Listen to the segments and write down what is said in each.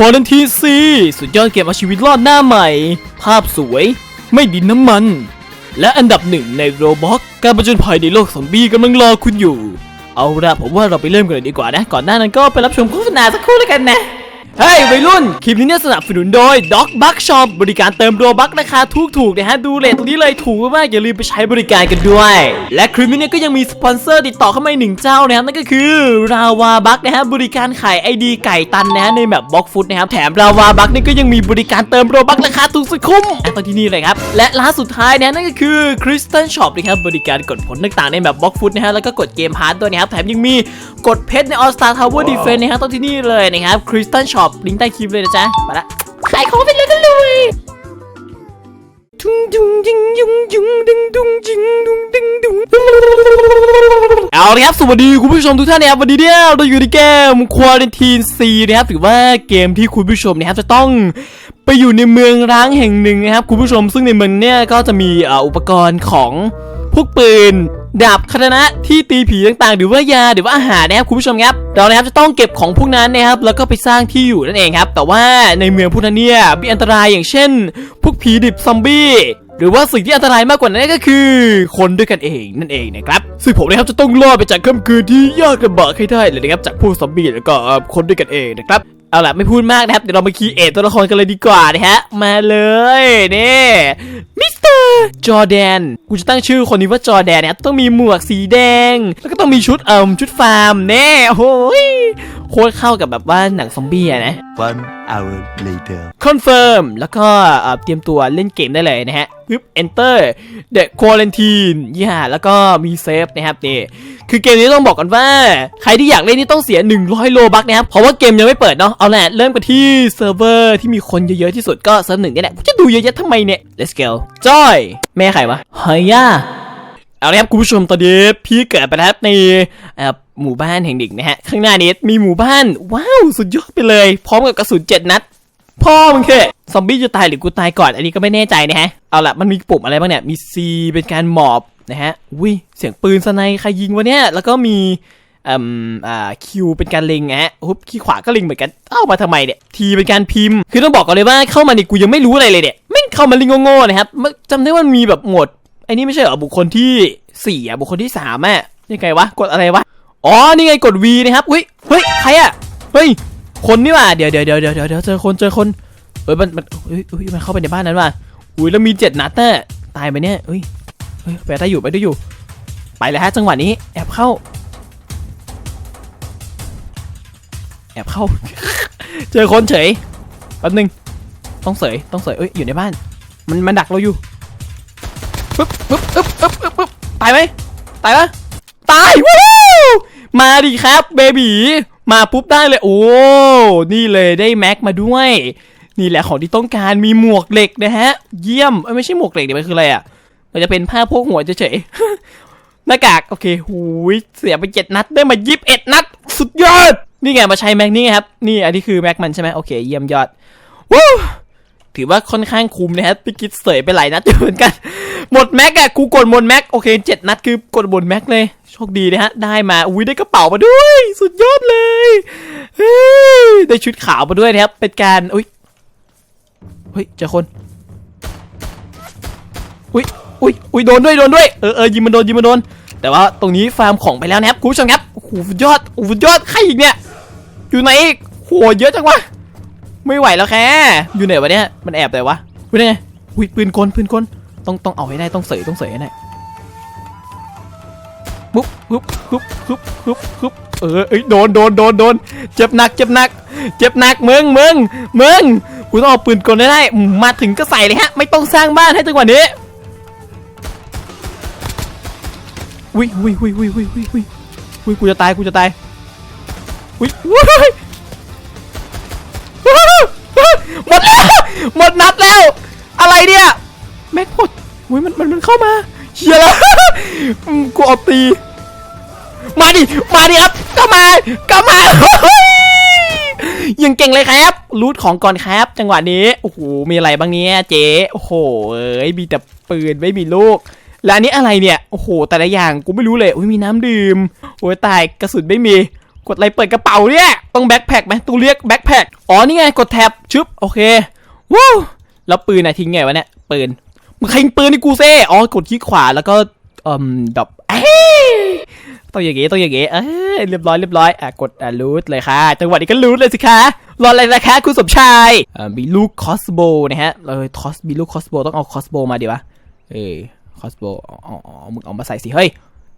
ควอลันทีซีสุดยอดเกมเอาชีวิตรอดหน้าใหม่ ภาพสวย ไม่ดินน้ำมัน และอันดับหนึ่งในโรบ็อกการประจนภัยในโลกซอมบี้กำลังรอคุณอยู่ เอาละผมว่าเราไปเริ่มกันเลยดีกว่านะ ก่อนหน้านั้นก็ไปรับชมโฆษณาสักครู่แล้วกันนะ เฮ้ยวัยรุ่น คลิปนี้เนี่ยสนับสนุนโดย Doc Buck Shop บริการเติมโรบักราคาถูกถูกๆนะฮะ ดูเลทตรงนี้เลยถูกมากๆอย่าลืมไปใช้บริการกันด้วย และคลิปนี้เนี่ยก็ยังมีสปอนเซอร์ติดต่อเข้ามาอีกหนึ่งเจ้านะครับนั่นก็คือราวาบักนะฮะบริการขายไอดีไก่ตันนะฮะในแบบบล็อกฟุตนะครับแถมราวาบักนี่ก็ยังมีบริการเติมโรบักราคาถูกสุดคุ้มอะตอนที่นี่เลยครับและร้านสุดท้ายนะฮะนั่นก็คือ Crystal Shop นะครับบริการกดผลต่างๆในแบบบล็อกฟุตนะฮะแล้วก็กดเกมพาร์ทด้วยนะครับแถมยังมีกดเพชรใน All Star Tower Defense นะฮะตองที่นี่เลยนะครับ Crystal Shop ลิงก์ใต้คลิปเลยนะจ๊ะไปละขายของไปเลยกันเลยทุงดุงยิงยุงยุงดึงดุงยิงดุงดึงดุงเอาละครับสวัสดีคุณผู้ชมทุกท่านนะครับวันนี้เนี่ยเราอยู่ในเกม Quarantine C นะครับถือว่าเกมที่คุณผู้ชมนะครับจะต้องไปอยู่ในเมืองร้างแห่งหนึ่งนะครับคุณผู้ชมซึ่งในเมืองเนี่ยก็จะมีเอ่ออุปกรณ์ของพวกปืน ดาบคาตานะที่ตีผีต่างๆ หรือว่ายาหรือว่าอาหารนะครับคุณผู้ชมครับเรานะครับจะต้องเก็บของพวกนั้นนะครับแล้วก็ไปสร้างที่อยู่นั่นเองครับ แต่ว่าในเมืองพวกนั้นเนี่ยมีอันตรายอย่างเช่น พวกผีดิบซอมบี้หรือว่าสิ่งที่อันตรายมากกว่านั้นก็คือ คนด้วยกันเองนั่นเองนะครับซึ่งผมนะครับจะต้องรอดไปจากค่ำคืนที่ยากลำบากให้ได้เลยนะครับจากพวกซอมบี้แล้วก็คนด้วยกันเองนะครับ เอาล่ะไม่พูดมากนะครับ เดี๋ยวเรามาคีเอทตัวละครกันเลยดีกว่านะฮะ มาเลยนี่มิสเตอร์จอแดนกูจะตั้งชื่อคนนี้ว่าจอแดนเนี่ยต้องมีหมวกสีแดง แล้วก็ต้องมีชุดเอ่มชุดฟาร์มแน่โอ้โหยโคตรเข้ากับแบบว่าหนังซอมบี้อะนะ One hour later. คอนเฟิร์มแล้วก็เอ่อเตรียมตัวเล่นเกมได้เลยนะฮะปึ๊บ enter the quarantine ย่าแล้วก็มีเซฟนะครับนี่คือเกมนี้ต้องบอกกันว่า ใครที่อยากเล่นนี่ต้องเสีย 100 โลบักนะครับ เพราะว่าเกมยังไม่เปิดเนาะเอาแหละเริ่มกันที่เซิร์ฟเวอร์ที่มีคนเยอะๆที่สุดก็เซิร์ฟหนึ่งนี่แหละจะดูเยอะๆทำไมเนี่ย let's go จอยแม่ใครวะเฮีย เอาละครับคุณผู้ชมตอนนี้พี่เกิดไปแล้วในหมู่บ้านแห่งหนึ่งนะฮะ ข้างหน้านี้มีหมู่บ้าน ว้าว สุดยอดไปเลย พร้อมกับกระสุนเจ็ดนัด พ่อมึงเคซอมบี้จะตายหรือกูตายก่อน อันนี้ก็ไม่แน่ใจนะฮะ เอาละมันมีปุ่มอะไรบ้างเนี่ย มี C เป็นการหมอบนะฮะอุ้ยเสียงปืนสไนใครยิงวะเนี่ย แล้วก็มีอ่มอ่าคิวเป็นการเล็งฮะฮุบขี้ขวาก็เล็งเหมือนกัน เอ้ามาทำไมเนี่ยทีเป็นการพิมพ์ คือต้องบอกก่อนเลยว่าเข้ามาเนี่ยกูยังไม่รู้อะไรเลยเนี่ยไม่งเข้ามาเลิงโง่ๆนะครับจำได้ว่ามันมีแบบโหมด ไอ้นี่ไม่ใช่เหรอบุคคลที่สี่อะบุคคลที่สามอะยังไงวะกดอะไรวะอ๋อนี่ไงกด V นะครับอุ้ยเฮ้ยใครอะเฮ้ยคนนี่ว่ะเดี๋ยวเดี๋ยวเดี๋ยวเดี๋ยวเดี๋ยวเจอคนเจอคนเฮ้ยมันมันเฮ้ยเฮ้ยมันเข้าไปในบ้านนั้นว่ะอุ้ยแล้วมีเจ็ดนัดน่ตายไปเนี่ยเฮ้ยเฮ้ยไปได้อยู่ไปได้อยู่ ไปเลยฮะจังหวะนี้ แอบเข้า แอบเข้า เจอคนเฉยแป๊บนึงต้องเสยต้องเสยเอ้ยอยู่ในบ้าน มันมันดักเราอยู่ ปึ๊บปึ๊บปึ๊บปึ๊บปึ๊บปึ๊บตายไหมตายปะตายวู้มาดิครับเบบีมาปุ๊บได้เลย โอ้ นี่เลยได้แม็กมาด้วย นี่แหละของที่ต้องการมีหมวกเหล็กนะฮะ เยี่ยมไม่ใช่หมวกเหล็กเดี๋ยวมันคืออะไรอะมันจะเป็นผ้าโพกหัวเฉยๆหน้ากากโอเคหูยเสียไปเจ็ดนัดได้มายิบเอ็ดนัด สุดยอด นี่ไงมาใช้แม็กนี่ครับ นี่อันนี้คือแม็กมันใช่ไหมโอเค เยี่ยมยอดวู้ถือว่าค่อนข้างคุ้มนะครับพี่กิดเสยไปหลายนัดอยู่เหมือนกัน หมดแม็กอะกูกดหมดแม็กโอเคเจ็ดนัดคือกดหมดแม็กเลยโชคดีนะฮะได้มาอุ้ยได้กระเป๋ามาด้วย สุดยอดเลยเฮ้ยได้ชุดขาวมาด้วยนะครับเป็นการอุ้ยเฮ้ยเจอคนอุ้ยอุ้ยอุ้ยโดนด้วยโดนด้วยเออเออยิงมันโดนยิงมันโดน แต่ว่าตรงนี้ฟาร์มของไปแล้วนะครับคุณผู้ชมครับโอ้โหยอดโอ้โหยอดใครอีกเนี่ยอยู่ไหนอีกโหเยอะจังวะไม่ไหวแล้วแค่อยู่ไหนวะเนี่ยมันแอบไหนวะอุ้ยนี่ไงอุ้ยปืนกลปืนกล ต้องต้องเอาให้ได้ต้องเสยต้องเสยให้ได้ปุ๊บปุ๊บปุ๊บปุ๊บปุ๊บปุ๊บเออเอ้ยโดนโดนโดนโดนเจ็บหนักเจ็บหนัก เจ็บหนักมึงมึงมึงกูต้องเอาปืนกลได้ได้มมาถึงก็ใส่เลยฮะ ไม่ต้องสร้างบ้านให้จังหวะนี้อุ้ยอุ้ยอุ้ยอุ้ยอุ้ยอุ้ยอุ้ยอุ้ยกูจะตายกูจะตายอุ้ยอุ้ยหมดแล้วหมดนัดแล้ว อะไรเนี่ยแม็กหมด อุ้ยมันมันมันเข้ามาเชียแล้วกูเอาตี มาดิ มาดิครับก็มาก็มายังเก่งเลยครับรูทของก่อนครับ จังหวะนี้โอ้โหมีอะไรบ้างเนี่ยเจ๊โอ้โหเอ้ยมีแต่ปืนไม่มีลูก แล้วอันนี้อะไรเนี่ยโอ้โห แต่ละอย่างกูไม่รู้เลยอุ้ยมีน้ำดื่มโอ้ยตายกระสุนไม่มีกดอะไรเปิดกระเป๋าเนี่ยต้องแบ็คแพคไหมต้องเรียกแบ็คแพคอ๋อนี่ไงกดแท็บชึบโอเควู้แล้วปืนอะทิ้งไงวะเนี่ยปืน มึงใครยิงปืนนี่กูเซ่อ๋อกดคลิกขวาแล้วก็เอ่มดับเอ้ยต้องอย่างงี้ต้องอย่างงี้เอ้ยเรียบร้อยเรียบร้อยอะกดอะรูทเลยค่ะจังหวะนี้ก็รูทเลยสิคะรออะไรนะคะคุณสมชายอ่ามีลูกคอสโบนะฮะเออคอสมีลูกคอสโบต้องเอาคอสโบมาดีวะเออคอสโบอ๋ออ๋อมึงเอามาใส่สิเฮ้ย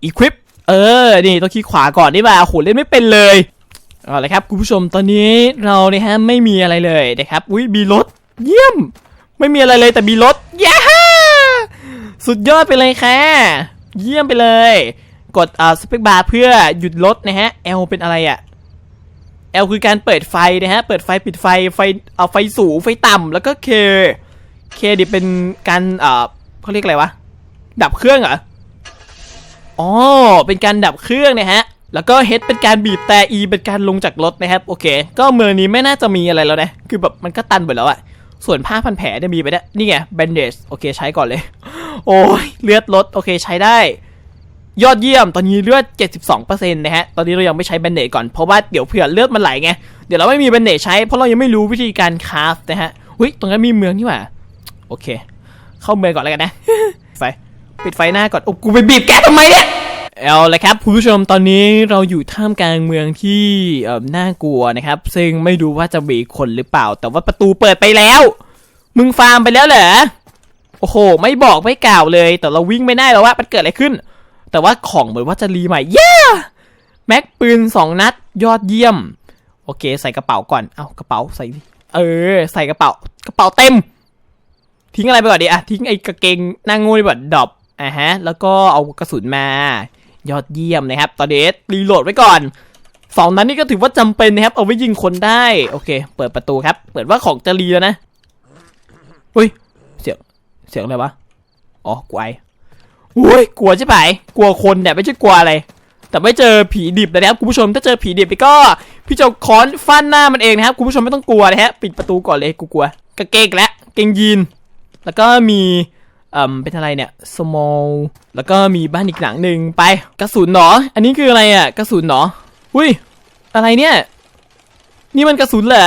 อีควิปเออนี่ต้องคลิกขวาก่อนนี่มาโอ้โหเล่นไม่เป็นเลยเอาละครับคุณผู้ชมตอนนี้เราเนี่ยฮะไม่มีอะไรเลยนะครับอุ้ยมีรถเยี่ยม ไม่มีอะไรเลยแต่มีรถย้ สุดยอดไปเลยค่ะ เยี่ยมไปเลย กดอ่าสเปคบาร์เพื่อหยุดรถนะฮะ L เป็นอะไรอะ L คือการเปิดไฟนะฮะ เปิดไฟปิดไฟ ไฟเอาไฟสูงไฟต่ำแล้วก็ K K ดิเป็นการอ่าเขาเรียกอะไรวะ ดับเครื่องเหรอ อ๋อ เป็นการดับเครื่องนะฮะ แล้วก็ H เป็นการบีบแต่ E เป็นการลงจากรถนะครับ โอเค ก็เมืองนี้ไม่น่าจะมีอะไรแล้วนะ คือแบบมันก็ตันหมดแล้วอะส่วนผ้าพันแผลเนี่ยมีไปได้นี่ไง bandage โอเค ใช้ก่อนเลย โอ้ยเลือดลดโอเคใช้ได้ ยอดเยี่ยมตอนนี้เลือด 72%นะฮะ ตอนนี้เรายังไม่ใช้ bandage ก่อนเพราะว่าเดี๋ยวเผื่อเลือดมันไหลไง เดี๋ยวเราไม่มี bandage ใช้เพราะเรายังไม่รู้วิธีการคราฟนะฮะอุ้ยตรงนั้นมีเมืองนี่หว่าโอเค เข้าเมืองก่อนแล้วกันนะไฟปิดไฟหน้าก่อนโอ้กูไปบีบแกทำไมเนี่ยเอาละครับผู้ชมตอนนี้เราอยู่ท่ามกลางเมืองที่เอ่อน่ากลัวนะครับ ซึ่งไม่รู้ว่าจะมีคนหรือเปล่า แต่ว่าประตูเปิดไปแล้ว มึงฟาร์มไปแล้วเหรอ โอ้โห ไม่บอกไม่กล่าวเลย แต่เราวิ่งไม่ได้แล้วว่ามันเกิดอะไรขึ้น แต่ว่าของเหมือนว่าจะรีใหม่เย้แม็กปืนสองนัด ยอดเยี่ยม โอเค ใส่กระเป๋าก่อน เอากระเป๋าใส่ เออ ใส่กระเป๋า กระเป๋าเต็ม ทิ้งอะไรไปก่อนดีอะทิ้งไอ้กางเกงนางงูดีกว่าดอปอะฮะ แล้วก็เอากระสุนมา ยอดเยี่ยมนะครับ ตอนนี้รีโหลดไว้ก่อนสองนั้นนี่ก็ถือว่าจำเป็นนะครับ เอาไว้ยิงคนได้ โอเค เปิดประตูครับ เปิดว่าของจะรีแล้วนะ อุ้ย เสียงอะไรวะ อ๋อกลัวไออุ้ยกลัวใช่ไหมกลัวคนเนี่ยไม่ใช่กลัวอะไร แต่ไม่เจอผีดิบนะครับคุณผู้ชมถ้าเจอผีดิบไปก็ พี่จะค้อนฟันหน้ามันเองนะครับคุณผู้ชมไม่ต้องกลัวนะฮะปิดประตูก่อนเลยกูกลัวกางเกงอีกแล้วเกงยีน แล้วก็มีเอ่มเป็นอะไรเนี่ย small แล้วก็มีบ้านอีกหลังหนึ่งไปกระสุนเหรออันนี้คืออะไรอะกระสุนเหรออุ้ยอะไรเนี่ย นี่มันกระสุนเหรอ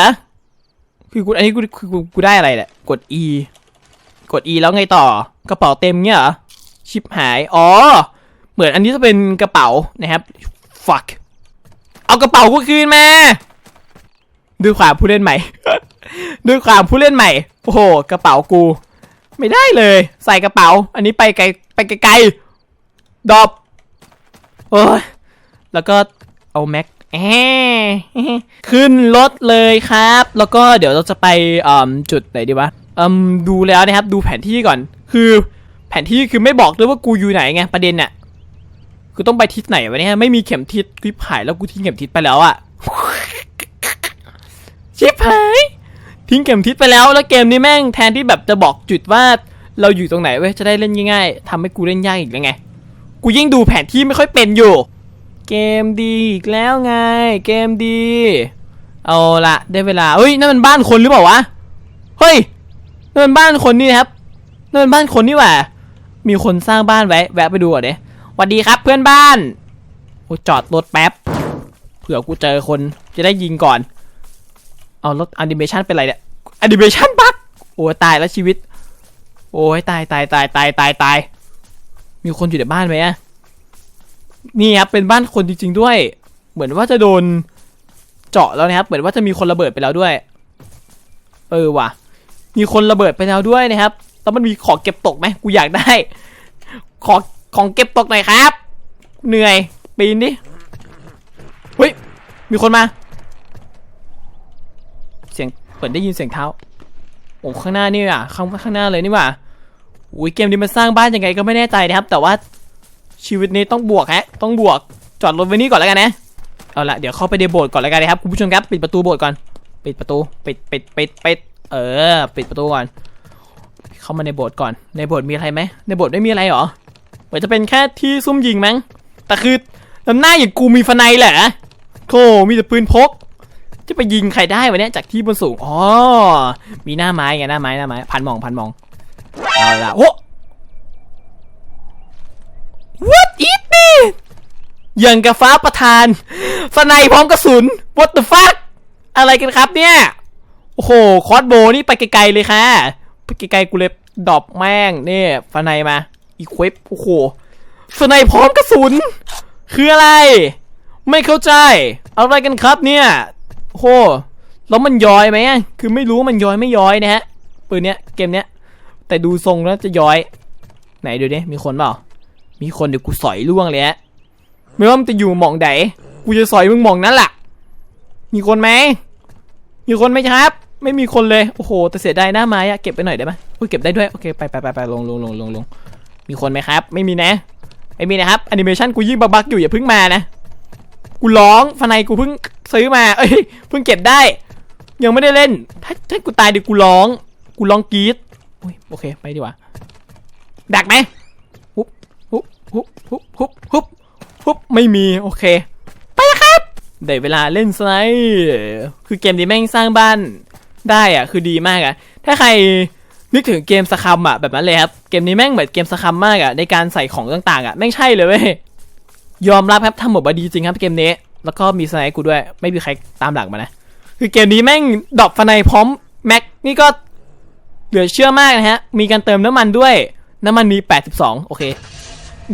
คือกูอันนี้กูคือกูได้อะไรเนี่ยกด E กด E แล้วไงต่อกระเป๋าเต็มเงี้ยหรอชิปหาย อ๋อ เหมือนอันนี้จะเป็นกระเป๋านะครับ fuck เอากระเป๋ากูคืนมาด้วยความผู้เล่นใหม่ ด้วยความผู้เล่นใหม่ โอ้โห กระเป๋ากู ไม่ได้เลย ใส่กระเป๋า อันนี้ไปไกลไปไกลๆดอปโอ้ยแล้วก็เอาแม็กแอขึ้นรถเลยครับ แล้วก็เดี๋ยวเราจะไปจุดไหนดีวะ อืมดูแล้วนะครับ ดูแผนที่ก่อน คือแผนที่คือไม่บอกด้วยว่ากูอยู่ไหนไงประเด็นน่ะคือต้องไปทิศไหนวะเนี่ยไม่มีเข็มทิศคลิปหายแล้วกูทิ้งเข็มทิศไปแล้วอะชิบหายทิ้งเข็มทิศไปแล้วแล้วเกมนี้แม่งแทนที่แบบจะบอกจุดว่าเราอยู่ตรงไหนเว้ยจะได้เล่นง่ายๆทำให้กูเล่นยากอีกแล้วไง กูยิ่งดูแผนที่ไม่ค่อยเป็นอยู่ เกมดีอีกแล้วไง เกมดี เอาละได้เวลาเฮ้ยนั่นมันบ้านคนหรือเปล่าวะ เฮ้ย นั่นมันบ้านคนนี่นะครับนั่นมันบ้านคนนี่หว่า มีคนสร้างบ้านไว้ แวะไปดูก่อนเด้สวัสดีครับเพื่อนบ้านโอ้จอดรถแป๊บ เผื่อกูเจอคนจะได้ยิงก่อน เอารถแอนิเมชันเป็นไรเนี่ยแอนิเมชันบั๊กโอ้ตายแล้วชีวิต โอ้ยตายตายตายตายตายตาย มีคนอยู่ในบ้านไหมอะนี่ครับเป็นบ้านคนจริงๆด้วย เหมือนว่าจะโดนเจาะแล้วนะครับ เหมือนว่าจะมีคนระเบิดไปแล้วด้วย เออว่ะ มีคนระเบิดไปแล้วด้วยนะครับ แล้วมันมีของเก็บตกไหมกูอยากได้ ขอของเก็บตกหน่อยครับ เหนื่อย ปีนดิ เฮ้ย มีคนมา เสียงเปิดได้ยินเสียงเท้าโอ้ข้างหน้านี่อะข้างข้างหน้าเลยนี่ว่าอุ้ยเกมนี้มันสร้างบ้านยังไงก็ไม่แน่ใจนะครับ แต่ว่าชีวิตนี้ต้องบวกฮะ ต้องบวก จอดรถไว้นี่ก่อนแล้วกันนะ เอาละเดี๋ยวเข้าไปในโบสถ์ก่อนแล้วกันนะครับคุณผู้ชมครับ ปิดประตูโบสถ์ก่อน ปิดประตู ปิด ปิด ปิด ปิด เออ ปิดประตูก่อน เข้ามาในโบสถ์ก่อน ในโบสถ์มีอะไรไหม ในโบสถ์ไม่มีอะไรหรอเหมือนจะเป็นแค่ที่ซุ่มยิงมั้ง แต่คือลำหน้าอย่างกูมีฟันายเหรอโธ่มีแต่ปืนพก จะไปยิงใครได้วะเนี่ยจากที่บนสูง อ๋อ มีหน้าไม้ไงหน้าไม้หน้าไม้ พันมองพันมอง เอาละโอ้ What is this อย่างกับฟ้าประทานสไนพร้อมกระสุน what the fuck อะไรกันครับเนี่ย โอ้โห คอสโบนี่ไปไกลๆเลยค่ะไปไกลๆกูเลยดอปแม่งนี่ฟันในมา อีควิปโอ้โหสไนพร้อมกระสุน คืออะไร ไม่เข้าใจ อะไรกันครับเนี่ยโอ้โหแล้วมันย้อยไหมคือไม่รู้ว่ามันย้อยไม่ย้อยนะฮะปืนเนี้ยเกมเนี้ย แต่ดูทรงแล้วจะย้อย ไหนดูดิมีคนเปล่า มีคนเดี๋ยวกูสอยล่วงเลยฮะไม่ว่ามันจะอยู่หมองไหนกูจะสอยมึงหมองนั้นแหละมีคนไหม มีคนไหมครับ ไม่มีคนเลย โอ้โห แต่เสียดายหน้าไม้อะเก็บไปหน่อยได้ไหมอุ้ยเก็บได้ด้วย โอเค ไปไปไปไปลงลงลงลงลงมีคนไหมครับ ไม่มีนะ ไม่มีนะครับแอนิเมชันกูยิ่งบักอยู่อย่าเพิ่งมานะ กูร้องฟันในกูเพิ่งซื้อมา เอ้ย เพิ่งเก็บได้ ยังไม่ได้เล่น ถ้าถ้ากูตายเดี๋ยวกูร้อง กูร้องกรี๊ดอุ้ย โอเค ไปดีกว่า ดักไหมฮุบฮุบฮุบฮุบฮุบฮุบฮุบไม่มี โอเค ไปครับ ได้เวลาเล่นสไนด์คือเกมนี้แม่งสร้างบ้านได้อะคือดีมากอะถ้าใครนึกถึงเกมสคัมอะแบบนั้นเลยครับ เกมนี้แม่งเหมือนเกมสคัมมากอะในการใส่ของต่างๆอะแม่งใช่เลยเว้ย ยอมรับครับทำหมดมาดีจริงครับเกมนี้ แล้วก็มีสไนด์กูด้วย ไม่มีใครตามหลังมานะ คือเกมนี้แม่งดรอปฟันในพร้อมแม็กนี่ก็เหลือเชื่อมากนะฮะ มีการเติมน้ำมันด้วย น้ำมันมี 82 โอเค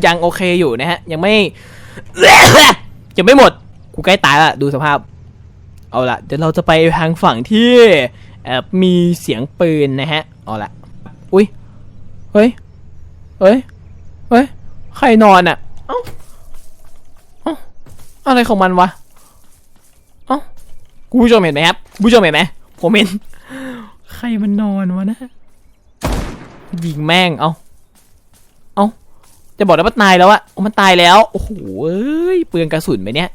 ยังโอเคอยู่นะฮะ ยังไม่ยังไม่หมด กูใกล้ตายละดูสภาพ เอาละเดี๋ยวเราจะไปทางฝั่งที่แอบมีเสียงปืนนะฮะ เอาละอุ้ย เฮ้ย เฮ้ย เฮ้ย ใครนอนอะ เอ้า เอ้า อะไรของมันวะ เอ้าคุณผู้ชมเห็นไหมครับคุณผู้ชมเห็นไหมผมเห็น ใครมันนอนวะนะ ยิงแม่ง เอาเอาจะบอกนะว่าตายแล้วอะมันตายแล้ว โอ้โหเอ้ย เปลืองกระสุนไหมเนี่ย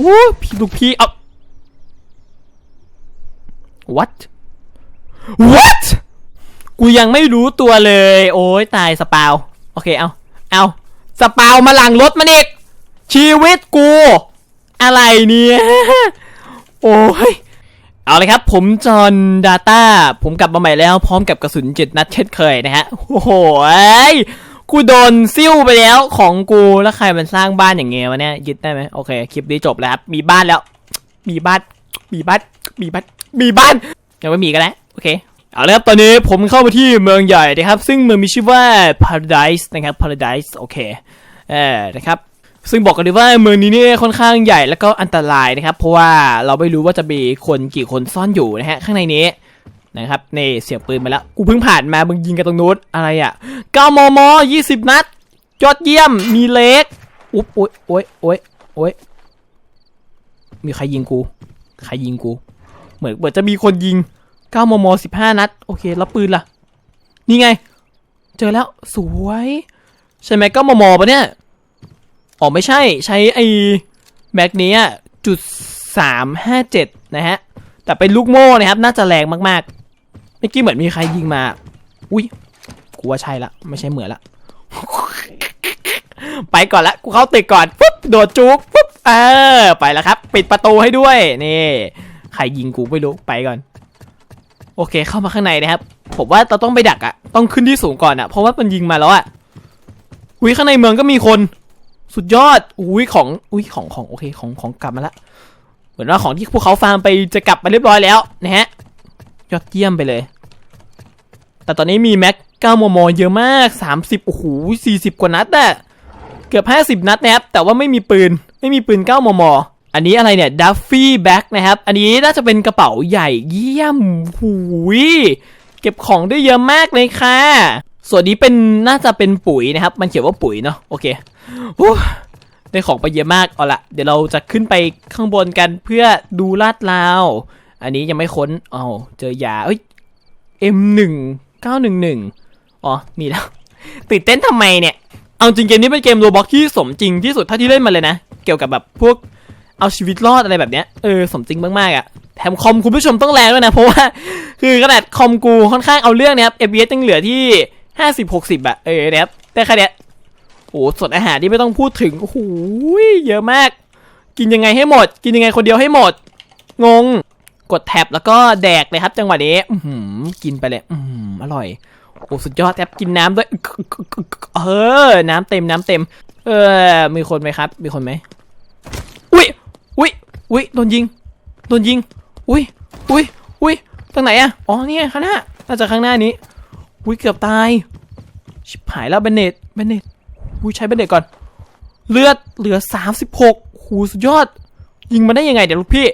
โอ้พี่ลูกพี่เอา what what กูยังไม่รู้ตัวเลย โอ้ยตายสปาว โอเคเอา เอาสปาวมาหลังรถมันอีก ชีวิตกู อะไรเนี่ย โอ้ยเอาเลยครับผมจอห์นดาต้าผมกลับมาใหม่แล้วพร้อมกับกระสุนเจ็ดนัดเช่นเคยนะฮะ โอ้โหย กูโดนซิ่วไปแล้วของกูแล้วใครมันสร้างบ้านอย่างเงี้ยวะเนี่ยยึดได้ไหมโอเคคลิปนี้จบแล้วครับมีบ้านแล้ว มีบ้านมีบ้านมีบ้านมีบ้านยังไม่มีก็แล้วโอเคเอาละครับตอนนี้ผมเข้ามาที่เมืองใหญ่นะครับ ซึ่งเมืองมีชื่อว่า Paradise นะครับ Paradise โอเคเออนะครับซึ่งบอกกันเลยว่าเมืองนี้เนี่ยค่อนข้างใหญ่แล้วก็อันตรายนะครับ เพราะว่าเราไม่รู้ว่าจะมีคนกี่คนซ่อนอยู่นะฮะข้างในนี้ นะครับนี่เสียงปืนมาแล้ว กูเพิ่งผ่านมา มึงยิงกันตรงนู้นอะไรอะ9มม 20 นัด ยอดเยี่ยม มีเล็ก อุ๊บโอ๊ยโอ๊ยโอ๊ยโอ๊ยมีใครยิงกู ใครยิงกู เหมือนเหมือนจะมีคนยิง9มม 15 นัด โอเค แล้วปืนล่ะ นี่ไง เจอแล้ว สวย ใช่ไหม9มมปะเนี่ย อ๋อ ไม่ใช่ ใช้ไอ้แม็กนี้อะจุดสามห้าเจ็ดนะฮะแต่เป็นลูกโม่นะครับ น่าจะแรงมาก ๆ เมื่อกี้เหมือนมีใครยิงมา อุ้ยกูว่าใช่ละ ไม่ใช่เหมือนละ ไปก่อนละ กูเข้าตึกก่อน ปุ๊บ โดดจุกปุ๊บ เออ ไปแล้วครับ ปิดประตูให้ด้วย นี่ ใครยิงกูไม่รู้ ไปก่อน โอเค เข้ามาข้างในนะครับ ผมว่าเราต้องไปดักอะต้องขึ้นที่สูงก่อนอะเพราะว่ามันยิงมาแล้วอะอุ้ยข้างในเมืองก็มีคน สุดยอด อุ้ยของ อุ้ยของของ โอเค ของของกลับมาละ เหมือนว่าของที่พวกเขาฟาร์มไปจะกลับมาเรียบร้อยแล้วนะฮะ ยอดเยี่ยมไปเลย แต่ตอนนี้มีแม็ก9มมเยอะมาก 30 โอ้โห 40 กว่านัดอะเกือบ 50 นัดนะครับ แต่ว่าไม่มีปืน ไม่มีปืน 9 มม อันนี้อะไรเนี่ย ดัฟฟี่แบ็กนะครับ อันนี้น่าจะเป็นกระเป๋าใหญ่เยี่ยมหูย เก็บของได้เยอะมากเลยค่ะ ส่วนนี้เป็นน่าจะเป็นปุ๋ยนะครับ มันเขียนว่าปุ๋ยเนาะ โอเคอได้ของไปเยอะมาก เอาละเดี๋ยวเราจะขึ้นไปข้างบนกันเพื่อดูลาดราว อันนี้ยังไม่ค้นเอาเจอยาเอ้ย M1 911อ๋อ มีแล้ว ตื่นเต้นทำไมเนี่ย เอาจริงเกมนี้เป็นเกมโรบอกที่สมจริงที่สุดเท่าที่เล่นมาเลยนะ เกี่ยวกับแบบพวกเอาชีวิตรอดอะไรแบบเนี้ย เออ สมจริงมากๆอะ่ะแถมคอมคุณผู้ชมต้องแรงด้วยนะ เพราะว่า คือขนาดคอมกูค่อนข้างเอาเรื่องนะครับ FPS ยังเหลือที่ 50-60อะเออนะครับแต่แค่เนี้ยโอ้ส่วนอาหารที่ไม่ต้องพูดถึงโอ้โหเยอะมาก กินยังไงให้หมด กินยังไงคนเดียวให้หมด งง กดแท็บแล้วก็แดกเลยครับ จังหวะนี้อืกินไปเลยอืออร่อยโอ้สุดยอดครับกินน้ำด้วยเออ น้ำเต็มน้ำเต็ม เออ มีคนไหมครับ มีคนไหมอุ้ยอุ้ยอุ้ยโดนยิงโดนยิงอุ้ยอุ้ยอุ้ยตรงไหนอะอ๋อเนี่ไงข้างหน้าน่าจะข้างหน้านี้อุ้ยเกือบตายชิบหายแล้วเบนเนตเบนเนตอุ้ยใช้เบนเนตก่อน เลือดเหลือ36หูสุดยอด ยิงมาได้ยังไงเดี๋ยวลูกพี่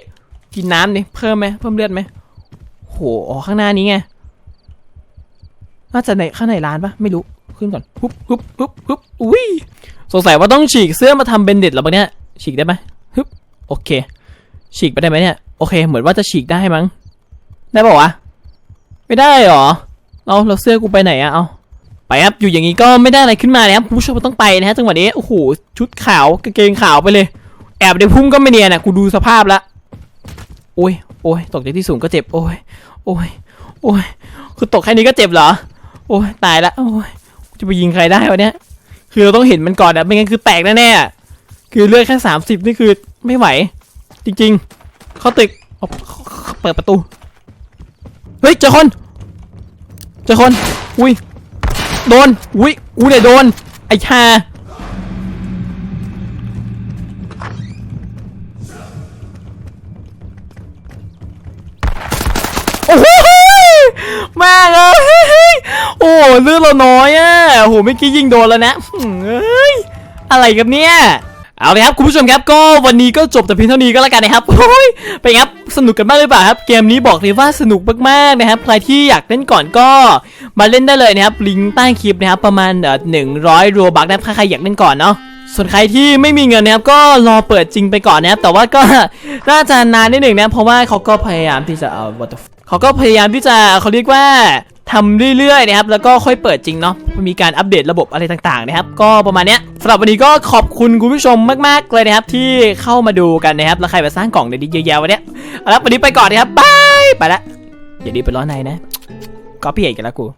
กินน้ำนี่เพิ่มไหมเพิ่มเลือดไหมโหอ๋อข้างหน้านี้ไงน่าจะในข้างในร้านปะไม่รู้ขึ้นก่อนปุ๊บปุ๊บปุ๊บปุ๊บอุ้ยสงสัยว่าต้องฉีกเสื้อมาทำเบนเด็ดหรอปะเนี่ยฉีกได้ไหมฮึบโอเค ฉีกไปได้ไหมเนี่ยโอเค เหมือนว่าจะฉีกได้มั้งได้ป่าวะไม่ได้หรอเอาแล้วเสื้อกูไปไหนอะเอาไปครับอยู่อย่างนี้ก็ไม่ได้อะไรขึ้นมานะครับผู้ชมต้องไปนะฮะจังหวะนี้โอ้โหชุดขาวกางเกงขาวไปเลย แอบในพุ่มก็ไม่เนียนอะกูดูสภาพละ โอ้ยโอ้ยตกจากที่สูงก็เจ็บ โอ้ยโอ้ยโอ้ยคือตกแค่นี้ก็เจ็บเหรอ โอ้ยตายละ โอ้ยจะไปยิงใครได้วะเนี่ย คือเราต้องเห็นมันก่อนอะไม่งั้นคือแตกแน่ๆอะคือเลือดแค่สามสิบนี่คือไม่ไหว จริงๆ เขาตึกเอาเปิดประตู เฮ้ยเจอคน เจอคน อุ้ย โดน อุ้ย กูเนี่ยโดน ไอ้ชา เลือดเราน้อยอะโหเมื่อกี้ยิงโดนแล้วนะเอ้ยอะไรกันเนี่ยเอาเลยครับคุณผู้ชมครับก็วันนี้ก็จบแต่เพียงเท่านี้ก็แล้วกันนะครับโอ้ยเป็นไงครับสนุกกันมากหรือเปล่าครับ เกมนี้บอกเลยว่าสนุกมากๆนะครับใครที่อยากเล่นก่อนก็มาเล่นได้เลยนะครับลิงก์ใต้คลิปนะครับประมาณหนึ่งร้อยรัวบักนะครับถ้าใครอยากเล่นก่อนเนาะส่วนใครที่ไม่มีเงินนะครับก็รอเปิดจริงไปก่อนนะครับแต่ว่าก็น่าจะนานนิดหนึ่งนะเพราะว่าเขาก็พยายามที่จะเอาเขาก็พยายามที่จะเขาเรียกว่า ทำเรื่อยๆนะครับแล้วก็ค่อยเปิดจริงเนาะมีการอัปเดตระบบอะไรต่างๆนะครับก็ประมาณเนี้ยสำหรับวันนี้ก็ขอบคุณคุณผู้ชมมากๆเลยนะครับที่เข้ามาดูกันนะครับแล้วใครมาสร้างกล่องเดี๋ยวดีเยอะแยะวันเนี้ยเอาละวันนี้ไปก่อนนะครับบายไปละอย่าดีไปร้อนในนะก็พี่เอกกันแล้วกู